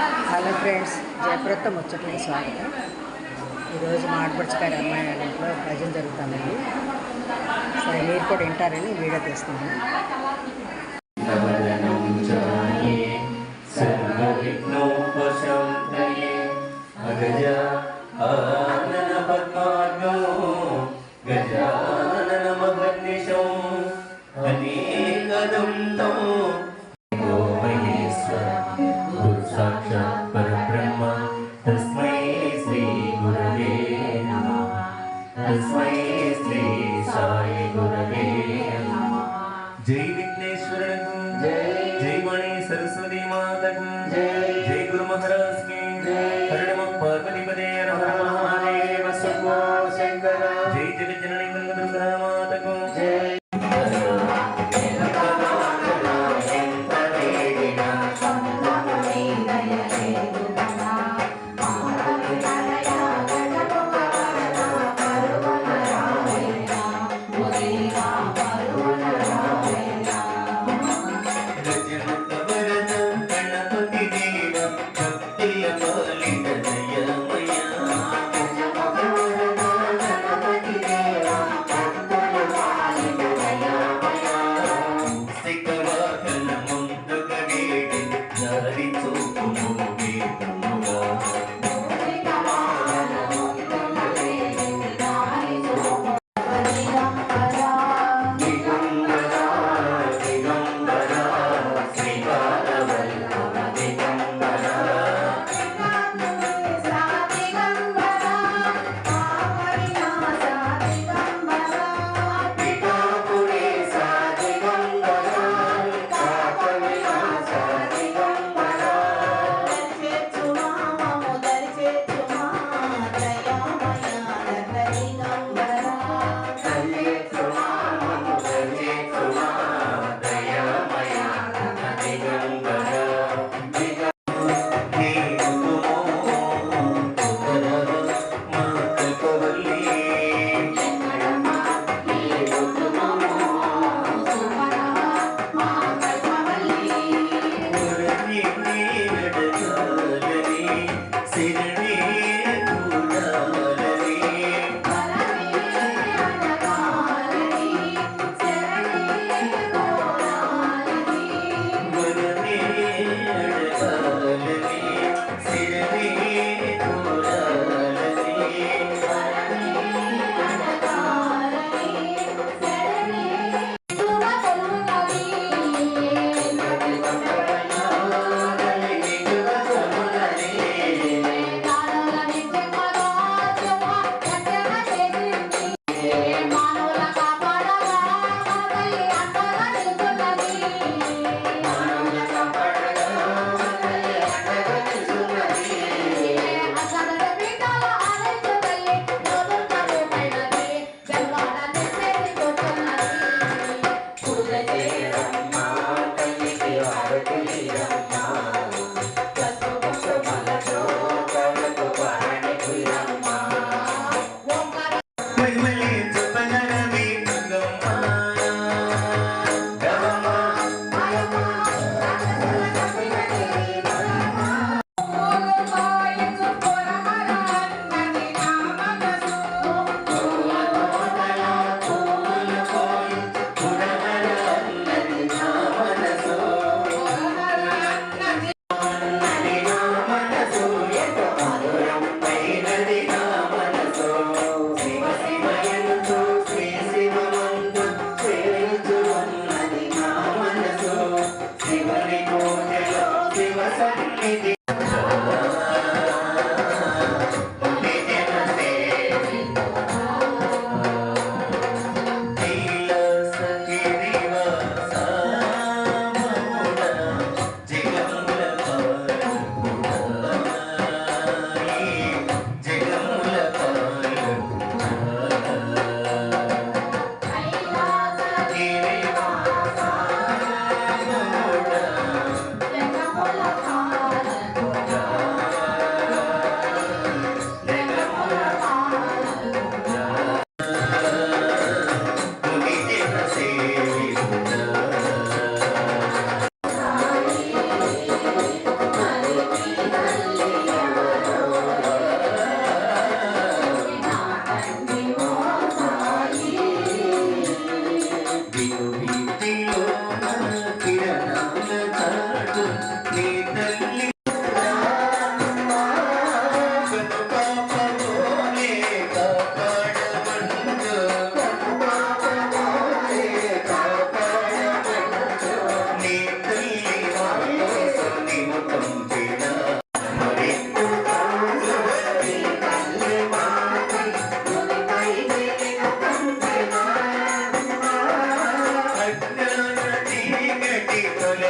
Hello friends జయప్రత వచ్చట్లే స్వాగతం. ఈరోజు మా ఆడపడుచుకారి అమ్మాయి వాళ్ళ ఇంట్లో భజన జరుగుతుందండి. సరే మీరు కూడా వింటారని వీడియో తీస్తున్నాను. Gajanana మహర్నిశం అనేకదంతం this way.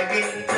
Baby.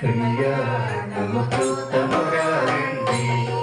క్రియ కళ్యాణమురారండి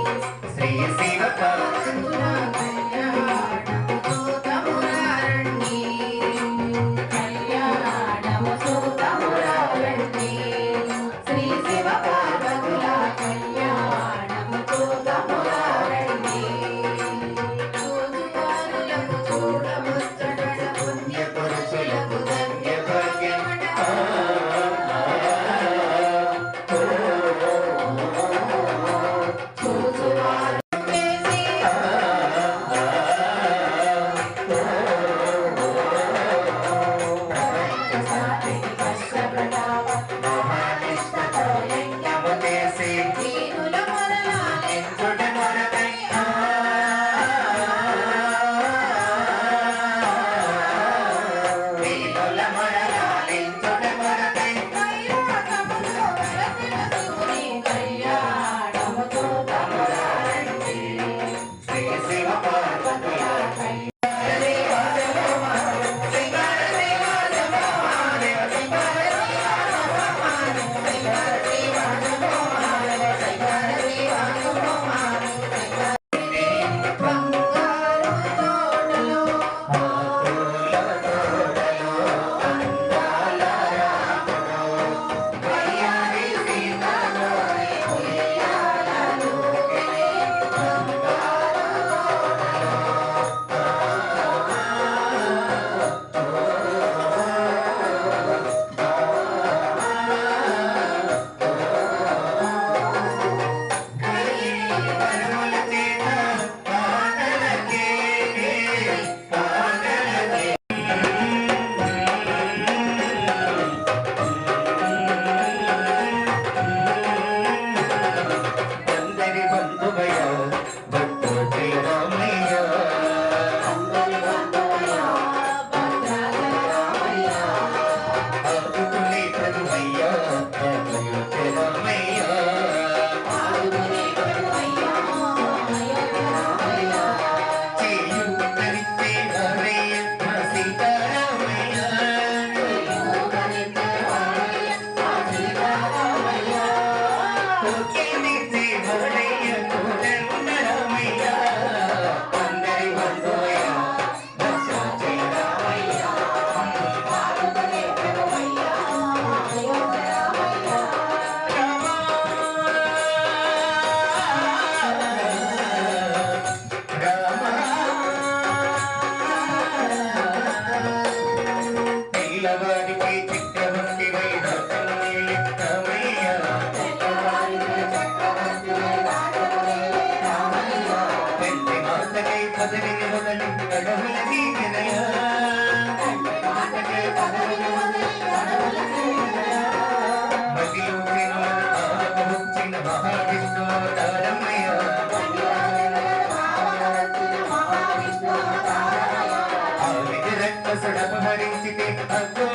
ಅಪಹರಿಸಿದೆ ಅಗ್ಗ